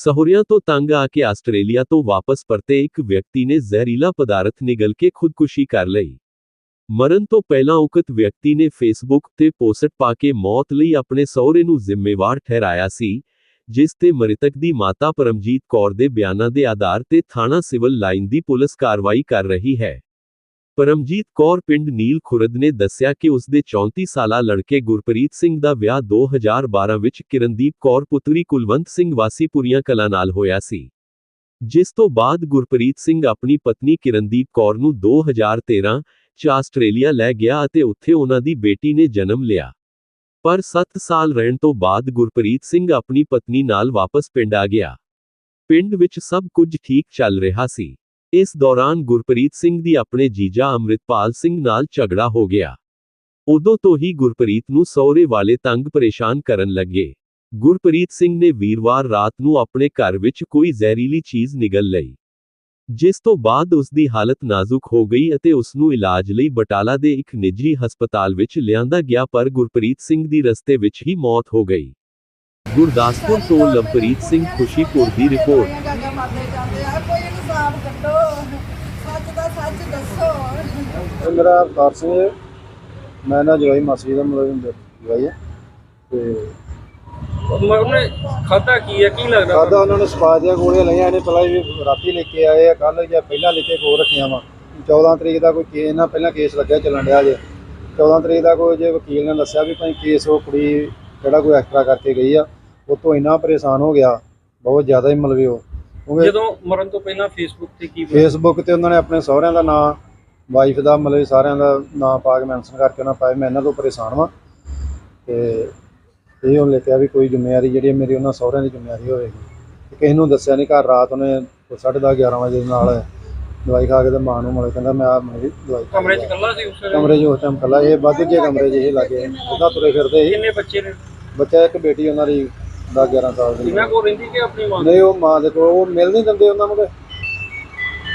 ਸਹੁਰਿਆਂ ਤੋਂ ਤੰਗ ਆ ਕੇ ਆਸਟ੍ਰੇਲੀਆ ਤੋਂ ਵਾਪਸ ਪਰਤੇ ਇੱਕ ਵਿਅਕਤੀ ਨੇ ਜ਼ਹਿਰੀਲਾ ਪਦਾਰਥ ਨਿਗਲ ਕੇ ਖੁਦਕੁਸ਼ੀ ਕਰ ਲਈ। ਮਰਨ ਤੋਂ ਪਹਿਲਾਂ ਉਕਤ ਵਿਅਕਤੀ ਨੇ ਫੇਸਬੁੱਕ ਤੇ ਪੋਸਟ ਪਾ ਕੇ ਮੌਤ ਲਈ ਆਪਣੇ ਸਹੁਰੇ ਨੂੰ ਜ਼ਿੰਮੇਵਾਰ ਠਹਿਰਾਇਆ ਸੀ, ਜਿਸ ਤੇ ਮ੍ਰਿਤਕ ਦੀ ਮਾਤਾ ਪਰਮਜੀਤ ਕੌਰ ਦੇ ਬਿਆਨਾਂ ਦੇ ਆਧਾਰ ਤੇ ਥਾਣਾ ਸਿਵਲ ਲਾਈਨ ਦੀ ਪੁਲਿਸ ਕਾਰਵਾਈ ਕਰ ਰਹੀ ਹੈ। ਪਰਮਜੀਤ ਕੌਰ ਪਿੰਡ ਨੀਲ ਖੁਰਦ ਨੇ ਦੱਸਿਆ ਕਿ ਉਸ ਦੇ 34 ਸਾਲਾ ਲੜਕੇ ਗੁਰਪ੍ਰੀਤ ਸਿੰਘ ਦਾ ਵਿਆਹ 2012 ਵਿੱਚ ਕਿਰਨਦੀਪ ਕੌਰ ਪੁੱਤਰੀ ਕੁਲਵੰਤ ਸਿੰਘ ਵਾਸੀ ਪੁਰੀਆਂ ਕਲਾਂ ਨਾਲ ਹੋਇਆ ਸੀ। ਜਿਸ ਤੋਂ ਬਾਅਦ ਗੁਰਪ੍ਰੀਤ ਸਿੰਘ ਆਪਣੀ ਪਤਨੀ ਕਿਰਨਦੀਪ ਕੌਰ ਨੂੰ 2013 ਚ ਆਸਟ੍ਰੇਲੀਆ ਲੈ ਗਿਆ ਅਤੇ ਉੱਥੇ ਉਹਨਾਂ ਦੀ ਬੇਟੀ ਨੇ ਜਨਮ ਲਿਆ। ਪਰ 7 ਸਾਲ ਰਹਿਣ ਤੋਂ ਬਾਅਦ ਗੁਰਪ੍ਰੀਤ ਸਿੰਘ ਆਪਣੀ ਪਤਨੀ ਨਾਲ ਵਾਪਸ ਪਿੰਡ ਆ ਗਿਆ। ਪਿੰਡ ਵਿੱਚ ਸਭ ਕੁਝ ਠੀਕ ਚੱਲ ਰਿਹਾ ਸੀ। ਇਸ ਦੌਰਾਨ ਗੁਰਪ੍ਰੀਤ ਸਿੰਘ ਦੀ ਆਪਣੇ ਜੀਜਾ ਅੰਮ੍ਰਿਤਪਾਲ ਸਿੰਘ ਨਾਲ ਝਗੜਾ ਹੋ ਗਿਆ। ਉਦੋਂ ਤੋਂ ਹੀ ਗੁਰਪ੍ਰੀਤ ਨੂੰ ਸਹੁਰੇ ਵਾਲੇ ਤੰਗ ਪਰੇਸ਼ਾਨ ਕਰਨ ਲੱਗੇ। ਗੁਰਪ੍ਰੀਤ ਸਿੰਘ ਨੇ ਵੀਰਵਾਰ ਰਾਤ ਨੂੰ ਆਪਣੇ ਘਰ ਵਿੱਚ ਕੋਈ ਜ਼ਹਿਰੀਲੀ ਚੀਜ਼ ਨਿਗਲ ਲਈ। ਜਿਸ ਤੋਂ ਬਾਅਦ ਉਸ ਦੀ ਹਾਲਤ ਨਾਜ਼ੁਕ ਹੋ ਗਈ ਅਤੇ ਉਸ ਨੂੰ ਇਲਾਜ ਲਈ ਬਟਾਲਾ ਦੇ ਇੱਕ ਨਿੱਜੀ ਹਸਪਤਾਲ ਵਿੱਚ ਲਿਆਂਦਾ ਗਿਆ, ਪਰ ਗੁਰਪ੍ਰੀਤ ਸਿੰਘ ਦੀ ਰਸਤੇ ਵਿੱਚ ਹੀ ਮੌਤ ਹੋ ਗਈ। ਗੁਰਦਾਸਪੁਰ ਤੋਂ ਲਵਪ੍ਰੀਤ ਸਿੰਘ ਖੁਸ਼ੀਪੁਰ ਦੀ ਰਿਪੋਰਟ। ਗਾਗਾ ਮਾਰਦੇ ਜਾਂਦੇ ਆ ਕੋਈ ਇਨਸਾਫ ਕੱਢੋ। ਸੱਚ ਦਾ ਸੱਚ ਦੱਸੋ। ਇਹ ਮੇਰਾ ਅਵਤਾਰ ਸਿੰਘ ਹੈ। ਮੈਂ ਨਾ ਜਵਾਈ ਮਾਸੀ ਦਾ ਮਤਲਬ ਜਵਾਈ ਹੈ ਤੇ ਉਹਨੇ ਖਾਦਾ ਕੀ ਹੈ ਕੀ ਲੱਗਦਾ ਖਾਦਾ ਉਹਨਾਂ ਨੇ ਸਪਾ ਦੀਆਂ ਗੋਲੀਆਂ ਲਈਆਂ ਇਹਨੇ ਪਹਿਲਾਂ ਵੀ ਰਾਤੀ ਲੈ ਕੇ ਆਏ ਆ ਕੱਲ ਜਾਂ ਪਹਿਲਾਂ ਲੈ ਕੇ ਕੋ ਰੱਖੀਆਂ ਵਾ। 14 ਤਰੀਕ ਦਾ ਕੋਈ ਕੇਸ ਨਾ ਪਹਿਲਾਂ ਕੇਸ ਲੱਗਿਆ ਚੱਲਣ ਡਿਆ ਜੇ। 14 ਤਰੀਕ ਦਾ ਕੋਈ ਜੇ ਵਕੀਲ ਨੇ ਦੱਸਿਆ ਵੀ ਭਾਈ ਕੇਸ ਉਹ ਕੁੜੀ ਜਿਹੜਾ ਕੋਈ ਐਕਸਟਰਾ ਕਰਕੇ ਗਈ ਆ ਉਹ ਤੋਂ ਇੰਨਾ ਪਰੇਸ਼ਾਨ ਹੋ ਗਿਆ। ਬਹੁਤ ਜ਼ਿਆਦਾ ਹੀ ਮਲਵੇ ਉਹ ਕਿਉਂਕਿ ਜਦੋਂ ਮਰਨ ਤੋਂ ਪਹਿਲਾਂ ਫੇਸਬੁੱਕ ਤੇ ਕੀ ਫੇਸਬੁੱਕ ਤੇ ਉਹਨਾਂ ਨੇ ਆਪਣੇ ਸਹੁਰਿਆਂ ਦਾ ਨਾਂ ਵਾਈਫ ਦਾ ਮਤਲਬ ਸਾਰਿਆਂ ਦਾ ਨਾਂ ਪਾ ਕੇ ਮੈਂਸ਼ਨ ਕਰਕੇ ਉਹਨਾਂ ਪਾਇਆ ਮੈਂ ਇਹਨਾਂ ਤੋਂ ਪਰੇਸ਼ਾਨ ਵਾਂ। ਤੇ ਇਹ ਉਹਨੇ ਲਿਖਿਆ ਵੀ ਕੋਈ ਜ਼ਿੰਮੇਵਾਰੀ ਜਿਹੜੀ ਹੈ ਮੇਰੀ ਉਹਨਾਂ ਸਹੁਰਿਆਂ ਦੀ ਜ਼ਿੰਮੇਵਾਰੀ ਹੋਵੇਗੀ। ਤੇ ਕਿਸੇ ਨੂੰ ਦੱਸਿਆ ਨਹੀਂ ਘਰ ਰਾਤ ਉਹਨੇ 10:30 11 ਵਜੇ ਨਾਲ ਦਵਾਈ ਖਾ ਕੇ ਤੇ ਮਾਂ ਨੂੰ ਮਤਲਬ ਕਹਿੰਦਾ ਮੈਂ ਆ ਮੇਰੀ ਦਵਾਈ ਖਾ ਕਮਰੇ 'ਚ। ਇਕੱਲਾ ਸੀ ਉਸ ਵੇਲੇ? ਕਮਰੇ 'ਚ ਉਸ ਟਾਈਮ ਕੱਲਾ ਇਹ ਵੱਧ ਜੇ ਕਮਰੇ 'ਚ ਇਹ ਲੱਗੇ। ਉਹਦਾ ਤੁਰੇ ਫਿਰਦੇ ਸੀ। ਕਿੰਨੇ ਬੱਚੇ ਨੇ? ਬੱਚਾ ਇੱਕ ਬੇਟੀ ਉਹਨਾਂ ਦੀ 10 11 ਸਾਲ ਦੀ ਇਹਨਾਂ ਕੋਲ ਰਹਿੰਦੀ ਕਿ ਆਪਣੀ ਮਾਂ? ਨਹੀਂ ਉਹ ਮਾਂ ਦੇ ਕੋਲ ਉਹ ਮਿਲ ਨਹੀਂ ਦਿੰਦੇ ਉਹਨਾਂ ਨੂੰ ਤੇ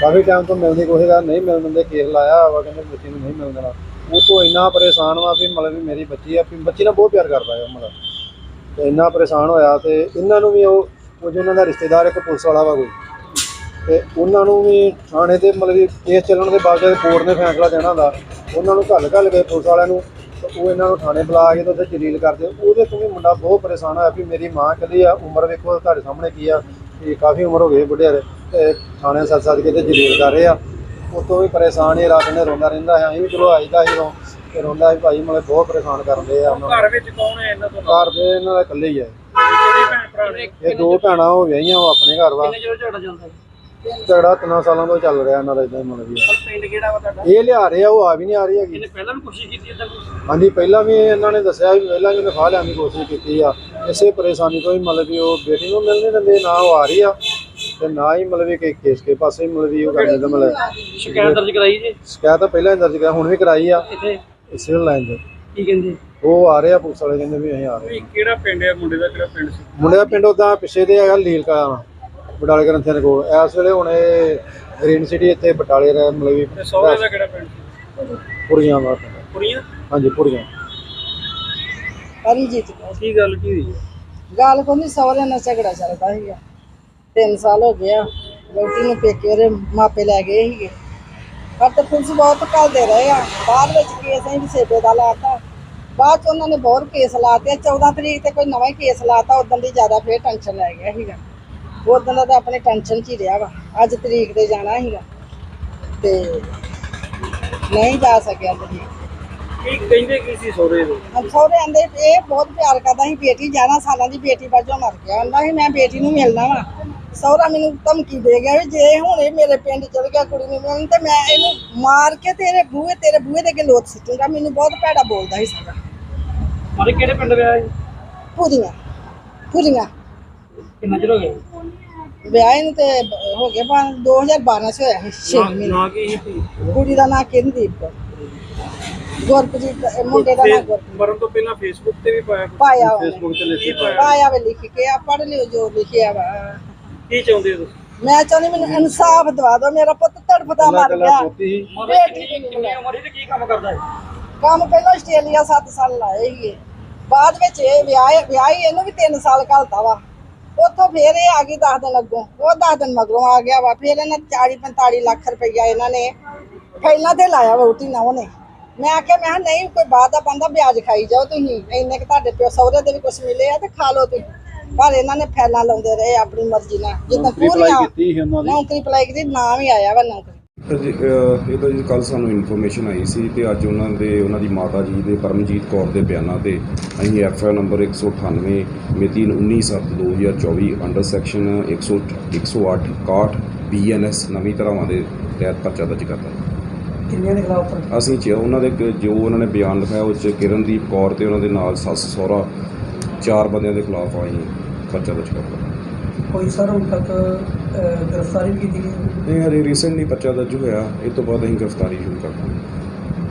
ਕਾਫੀ ਟਾਈਮ ਤੋਂ ਮਿਲਦੀ ਕੋਸ਼ਿਸ਼ ਕਰ ਨਹੀਂ ਮਿਲ ਦਿੰਦੇ ਕੇਸ ਲਾਇਆ ਵਾ ਕਹਿੰਦੇ ਬੱਚੀ ਨੂੰ ਨਹੀਂ ਮਿਲ ਦੇਣਾ। ਉਹ ਤੋਂ ਇੰਨਾ ਪਰੇਸ਼ਾਨ ਵਾ ਵੀ ਮਤਲਬ ਵੀ ਮੇਰੀ ਬੱਚੀ ਆ ਵੀ ਬੱਚੀ ਨਾਲ ਬਹੁਤ ਪਿਆਰ ਕਰਦਾ ਹੈ ਉਹ ਮਤਲਬ ਤੇ ਇੰਨਾ ਪਰੇਸ਼ਾਨ ਹੋਇਆ ਤੇ ਇਹਨਾਂ ਨੂੰ ਵੀ ਉਹ ਉਹ ਜੋ ਉਹਨਾਂ ਦਾ ਰਿਸ਼ਤੇਦਾਰ ਇੱਕ ਪੁਲਿਸ ਵਾਲਾ ਵਾ ਕੋਈ ਤੇ ਉਹਨਾਂ ਨੂੰ ਵੀ ਥਾਣੇ ਤੇ ਮਤਲਬ ਵੀ ਕੇਸ ਚੱਲਣ ਦੇ ਬਾਅਦ ਕੋਰਟ ਨੇ ਫੈਸਲਾ ਦੇਣਾ ਹੁੰਦਾ ਉਹਨਾਂ ਨੂੰ ਘੱਲ ਘੱਲ ਕੇ ਪੁਲਿਸ ਵਾਲਿਆਂ ਨੂੰ ਉਹ ਇਹਨਾਂ ਨੂੰ ਥਾਣੇ ਬੁਲਾ ਕੇ ਤੇ ਉੱਥੇ ਜਲੀਲ ਕਰਦੇ ਉਹਦੇ ਤੋਂ ਵੀ ਮੁੰਡਾ ਬਹੁਤ ਪਰੇਸ਼ਾਨ ਹੋਇਆ ਵੀ ਮੇਰੀ ਮਾਂ ਕਹਿੰਦੀ ਆ ਉਮਰ ਵੇਖੋ ਤੁਹਾਡੇ ਸਾਹਮਣੇ ਕੀ ਆ। ਕਿ ਕਾਫੀ ਉਮਰ ਹੋ ਗਈ ਬੁੱਢਿਆਂ ਦੇ ਤੇ ਥਾਣੇ ਸੱਦ ਸੱਦ ਕੇ ਤੇ ਜਲੀਲ ਕਰ ਰਹੇ ਆ। ਉਤੋਂ ਵੀ ਪਰੇਸ਼ਾਨ ਹੀ ਰਾਤ ਨੇ ਰੋਂਦਾ ਰਹਿੰਦਾ ਹੈ ਅਸੀਂ ਵੀ ਚਲੋ ਆਈਦਾ ਸੀ ਉਦੋਂ ਤੇ ਰੋਂਦਾ ਸੀ ਭਾਈ ਮਤਲਬ ਬਹੁਤ ਪਰੇਸ਼ਾਨ ਕਰਦੇ ਆ। ਉਹਨਾਂ ਨੂੰ ਘਰ ਵਿੱਚ ਕੌਣ ਹੈ ਇਹਨਾਂ ਤੋਂ ਘਰ ਦੇ ਇਹਨਾਂ ਦਾ ਇਕੱਲੇ ਹੀ ਆ। ਇਹ ਦੋ ਭੈਣਾਂ ਹੋ ਵਿਆਹੀਆਂ ਉਹ ਆਪਣੇ ਘਰ ਵਾ। ਕਿੰਨੇ ਚਿਰ ਝਗੜਾ ਚੱਲਦਾ ਝਗੜਾ ਤਿੰਨਾਂ ਸਾਲਾਂ ਤੋਂ ਚੱਲ ਰਿਹਾ ਇਹਨਾਂ ਦਾ ਇਦਾਂ ਹੀ ਮਤਲਬ ਵੀ ਆ। ਪਿੰਡ ਕਿਹੜਾ ਵਾ ਤੁਹਾਡਾ? ਇਹ ਲਿਆ ਰਹੇ ਆ ਉਹ ਆ ਵੀ ਨਹੀਂ ਆ ਰਹੀ ਹੈਗੀ। ਇਹਨੇ ਪਹਿਲਾਂ ਵੀ ਕੋਸ਼ਿਸ਼ ਕੀਤੀ ਇਦਾਂ ਹਾਂਜੀ ਪਹਿਲਾਂ ਵੀ ਇਹਨਾਂ ਨੇ ਦੱਸਿਆ ਵੀ ਪਹਿਲਾਂ ਵੀ ਉਹਨੇ ਫਾਹ ਲਿਆਉਣ ਦੀ ਕੋਸ਼ਿਸ਼ ਕੀਤੀ ਆ। ਇਸੇ ਪਰੇਸ਼ਾਨੀ ਤੋਂ ਹੀ ਮਤਲਬ ਵੀ ਉਹ ਬੇਟੀ ਨੂੰ ਮਿਲ ਨਹੀਂ ਦਿੰਦੇ ਨਾ ਉਹ ਆ ਰਹੀ ਆ ਤੇ ਨਾ ਹੀ ਮਤਲਬ ਵੀ ਕਿ ਕੇਸ ਕੇ ਪਾਸੇ ਹੀ ਮਤਲਬ ਵੀ ਉਹ ਕਰਨੇ ਦਾ ਮਤਲਬ ਸ਼ਿਕਾਇਤ ਦਰਜ ਕਰਾਈ ਜੀ? ਸ਼ਿਕਾਇਤ ਤਾਂ ਪਹਿਲਾਂ ਹੀ ਦਰਜ ਕਰਾਈ ਹੁਣ ਵੀ ਕਰਾਈ ਆ। ਇੱਥੇ? ਸਿਵਲ ਲਾਈਨ ਤੇ। ਕੀ ਕਹਿੰਦੇ? ਉਹ ਆ ਰਹੇ ਆ ਪੁਲਿਸ ਵਾਲੇ ਕਹਿੰਦੇ ਵੀ ਅਸੀਂ ਆ ਰਹੇ ਕਿਹੜਾ ਪਿੰਡ ਹੈ ਮੁੰਡੇ ਦਾ ਕਿਹੜਾ ਪਿੰਡ ਸੀ? ਮੁੰਡੇ ਦਾ ਪਿੰਡ ਉਦਾਂ ਪਿੱਛੇ ਦੇ ਹੈਗਾ ਲੀਲ ਕਾ ਬਟਾਲੇ ਗ੍ਰੰਥੀਆਂ ਦੇ ਕੋਲ। ਇਸ ਵੇਲੇ ਹੁਣ ਇਹ ਗ੍ਰੀਨ ਸਿਟੀ ਇੱਥੇ ਬਟਾਲੇ ਰਹਿ ਮਤਲਬ ਵੀ ਤੇ ਸਹੁਰੇ ਦਾ ਕਿਹੜਾ ਪਿੰਡ ਸੀ? ਪੁਰੀਆਂ ਦਾ। ਪਿੰਡ। ਕੁੜੀਆਂ ਹਾਂਜੀ ਪੁਰੀਆਂ। ਅਰੀਜੀਤ ਕੌਰ। ਕੀ ਗੱਲ ਕੀ ਹੋਈ? ਹੈ? ਗੱਲ ਕੋਈ ਨਹੀਂ ਸਹੁਰੇ ਨਾਲ ਝਗੜਾ ਚੱਲਦਾ ਸੀਗਾ। ਤਿੰਨ ਸਾਲ ਹੋ ਗਿਆ ਲੋਟੀ ਨੂੰ ਪੇਕੇ ਉਹਦੇ ਮਾਪੇ ਲੈ ਗਏ ਸੀਗੇ। ਪਰ ਤੇ ਪੁਲਿਸ ਬਹੁਤ ਘੱਲਦੇ ਰਹੇ ਆ। ਬਾਅਦ ਵਿੱਚ ਕੇਸ ਅਸੀਂ ਸੇਬੇ ਦਾ ਲਾਤਾ। ਬਾਅਦ ਚ ਉਹਨਾਂ ਨੇ ਬਹੁਤ ਕੇਸ ਲਾਤੇ। 14 ਤਰੀਕ ਤੇ ਕੋਈ ਨਵਾਂ ਹੀ ਕੇਸ ਲਾਤਾ। ਉਦੋਂ ਦੀ ਜ਼ਿਆਦਾ ਫੇਰ ਟੈਨਸ਼ਨ ਲੈ ਗਿਆ ਸੀਗਾ। ਉਦੋਂ ਦਾ ਤਾਂ ਆਪਣੇ ਟੈਨਸ਼ਨ 'ਚ ਹੀ ਰਿਹਾ ਵਾ। ਅੱਜ ਤਰੀਕ ਤੇ ਜਾਣਾ ਸੀਗਾ। ਤੇ ਨਹੀਂ ਜਾ ਸਕਿਆ ਤਰੀਕ। ਕੀ ਕਹਿੰਦੇ ਕੀ ਸੀ ਸਹੁਰੇ ਦੇ ਸਹੁਰੇ ਆਂਦੇ ਇਹ ਬਹੁਤ ਪਿਆਰ ਕਰਦਾ ਸੀ ਬੇਟੀ 11 ਸਾਲਾਂ ਦੀ ਬੇਟੀ ਵਜੋਂ ਮਰ ਗਿਆ। ਆਂਦਾ ਸੀ ਮੈਂ ਬੇਟੀ ਨੂੰ ਮਿਲਣਾ ਵਾ। ਸਹੁਰਾ ਮੈਨੂੰ ਧਮਕੀ ਦੇ ਗਿਆ ਵੀ ਜੇ ਹੁਣ ਇਹ ਮੇਰੇ ਪਿੰਡ ਚਲ ਗਿਆ ਕੁੜੀ ਨੂੰ ਮਿਲਣ ਤੇ ਮੈਂ ਇਹਨੂੰ ਮਾਰ ਕੇ ਤੇਰੇ ਬੂਹੇ ਤੇਰੇ ਬੂਹੇ ਦੇ ਅੱਗੇ ਲੋਟ ਸਿੱਟੂਗਾ। ਮੈਨੂੰ ਬਹੁਤ ਭੈੜਾ ਬੋਲਦਾ ਸੀ ਸਾਰਾ ਮਾਰੇ ਕਿਹੜੇ ਪਿੰਡ ਵਿਆਹ ਹੈ ਪੂਰੀਆਂ ਪੂਰੀਆਂ ਕਿੰਨਾ ਚਿਰ ਹੋ ਗਿਆ? ਵਿਆਹ ਨੂੰ ਤੇ ਹੋ ਗਿਆ ਪਾ 2012 ਚ ਹੋਇਆ ਸੀ 6 ਮਹੀਨੇ। ਨਾ ਕੀ ਸੀ? ਕੁੜੀ ਦਾ ਨਾਂ ਕਿੰਦੀਪ। ਗੁਰਪ੍ਰੀਤ ਇਹ ਮੁੰਡੇ ਦਾ ਨਾਂ ਗੁਰਪ੍ਰੀਤ। ਮਰਨ ਤੋਂ ਪਹਿਲਾਂ ਫੇਸਬੁੱਕ ਤੇ ਵੀ ਪਾਇਆ? ਪਾਇਆ ਉਹਨੇ। ਫੇਸਬੁੱਕ ਤੇ ਲਿਖੀ ਪਾਇਆ ਪਾਇਆ ਵੇ ਲਿਖ ਕੇ ਆ ਪੜ੍ਹ ਲਿਓ ਜੋ ਲਿਖਿਆ ਵਾ। ਕੀ ਚਾਹੁੰਦੇ ਹੋ ਤੁਸੀਂ? ਮੈਂ ਚਾਹੁੰਦੀ ਮੈਨੂੰ ਇਨਸਾਫ ਦਵਾ ਦਿਓ ਮੇਰਾ ਪੁੱਤ ਤੜਫਦਾ ਮਰ ਗਿਆ। ਪੋਤੀ ਸੀ। ਕਿੰਨੀ ਉਮਰ ਤੇ ਕੀ ਕੰਮ ਕਰਦਾ ਹੈ ਕੰਮ ਪਹਿਲਾਂ ਆਸਟ੍ਰੇਲੀਆ 7 ਸਾਲ ਲਾਏ ਸੀਗੇ। ਬਾਅਦ ਵਿੱਚ ਇਹ ਵਿਆਹ ਵਿਆਹ ਹੀ ਇਹਨੂੰ ਵੀ 3 ਸਾਲ ਘਲਤਾ ਵਾ। ਉੱਥੋਂ ਫੇਰ ਇਹ ਆ ਗਈ 10 ਦਿਨ ਅੱਗੋਂ। ਉਹ 10 ਦਿਨ ਮਗਰੋਂ ਆ ਗਿਆ ਵਾ। ਫਿਰ ਇਹਨਾਂ 40 45 ਲੱਖ ਰੁਪਈਆ ਇਹਨਾਂ ਨੇ ਪਹਿਲਾਂ ਤੇ ਲਾਇਆ ਵੋਟੀ ਨਾ ਉਹਨੇ। ਮੈਂ ਆਖਿਆ ਮੈਂ ਕਿਹਾ ਨਹੀਂ ਕੋਈ ਬਾਤ ਦਾ ਬੰਦਾ ਵਿਆਜ ਖਾਈ ਜਾਓ ਤੁਸੀਂ। ਇੰਨੇ ਕਿ ਤੁਹਾਡੇ ਪਿਓ ਸਹੁਰੇ ਦੇ ਵੀ ਕੁਝ ਮਿਲੇ ਆ ਤੇ ਖਾ ਲਓ ਤੁਸੀਂ। ਪਰ ਇਹਨਾਂ ਨੇ ਫੈਲਾਂ ਲਾਉਂਦੇ ਰਹੇ ਆਪਣੀ ਮਰਜ਼ੀ ਨਾਲ। ਜਿੱਦਾਂ ਨੌਕਰੀ ਅਪਲਾਈ ਪੂਰੀਆਂ ਕੀਤੀ ਸੀ ਉਹਨਾਂ ਦੀ ਨੌਕਰੀ ਅਪਲਾਈ ਕੀਤੀ ਨਾਮ ਹੀ ਆਇਆ ਵਾ ਨੌਕਰੀ। ਸਰ ਜੀ, ਅਹ ਇਹ ਤਾਂ ਜੀ ਕੱਲ ਸਾਨੂੰ ਇਨਫੋਰਮੇਸ਼ਨ ਆਈ ਸੀ ਤੇ ਅੱਜ ਉਹਨਾਂ ਦੇ ਉਹਨਾਂ ਦੀ ਮਾਤਾ ਜੀ ਦੇ ਪਰਮਜੀਤ ਕੌਰ ਦੇ ਬਿਆਨਾਂ ਤੇ ਅਸੀਂ ਐਫ ਆਈ ਨੰਬਰ 198 ਮਿਤੀ 19/7/2024 ਅੰਡਰ ਸੈਕਸ਼ਨ 100 108 61 ਬੀਐਨਐਸ ਨਵੀਂ ਧਾਰਾਵਾਂ ਦੇ ਤਹਿਤ ਪਰਚਾ ਦਰਜ ਕਰਤਾ ਕਿੰਨਿਆਂ ਦੇ ਖਿਲਾਫ ਪਰ ਅਸੀਂ ਚ ਉਹਨਾਂ ਦੇ ਕ- ਜੋ ਉਹਨਾਂ ਨੇ ਬਿਆਨ ਲਿਖਾਇਆ ਉਹ ਚ ਕਿਰਨਦੀਪ ਕੌਰ ਤੇ ਉਹਨਾਂ ਦੇ ਨਾਲ ਸੱਸ ਸਹੁਰਾ ਚਾਰ ਬੰਦਿਆਂ ਦੇ ਖਿਲਾਫ ਅਸੀਂ ਪਰਚਾ ਦਰਜ ਕਰਤਾ ਕੋਈ ਸਰ ਹੁਣ ਤੱਕ ਗ੍ਰਿਫਤਾਰੀ ਕੀਤੀ ਗਈ ਨਹੀਂ ਹਰੇ ਰੀਸੈਂਟਲੀ ਪਰਚਾ ਦਰਜ ਹੋਇਆ। ਇਹ ਤੋਂ ਬਾਅਦ ਅਸੀਂ ਗ੍ਰਿਫਤਾਰੀ ਸ਼ੁਰੂ ਕਰ ਦਾਂਗੇ।